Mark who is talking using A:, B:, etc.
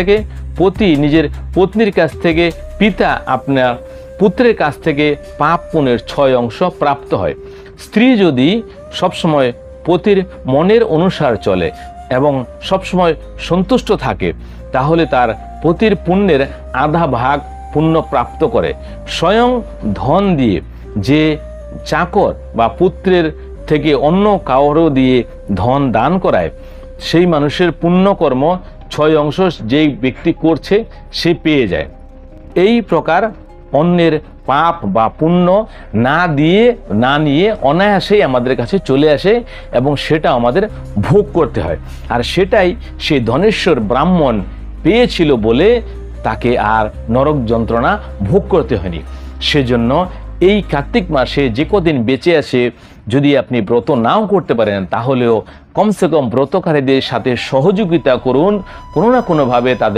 A: থেকে পতি নিজের পত্নীর কাছ থেকে, পিতা আপনার পুত্রের কাছ থেকে পাপ পুণ্যের ছয় অংশ প্রাপ্ত হয়। স্ত্রী যদি সবসময় পতির মনের অনুসার চলে এবং সবসময় সন্তুষ্ট থাকে, তাহলে তার পতির পুণ্যের আধা ভাগ পুণ্য প্রাপ্ত করে। স্বয়ং ধন দিয়ে যে চাকর বা পুত্রের থেকে অন্য কারও দিয়ে ধন দান করায়, সেই মানুষের পুণ্যকর্ম ছয় অংশ যেই ব্যক্তি করছে, সে পেয়ে যায়। এই প্রকার অন্যের পাপ বা পুণ্য না দিয়ে, না নিয়ে অনায়াসেই আমাদের কাছে চলে আসে এবং সেটা আমাদের ভোগ করতে হয়। আর সেটাই সেই ধনেশ্বর ব্রাহ্মণ পেয়েছিল বলে তাকে আর নরক যন্ত্রণা ভোগ করতে হয়নি। সেজন্য এই কার্তিক মাসে যে কদিন বেঁচে আসে যদি আপনি ব্রত নাও করতে পারেন, তাহলেও কমসে কম ব্রতকারীদের সাথে সহযোগিতা করুন। কোনো না কোনোভাবে তাদের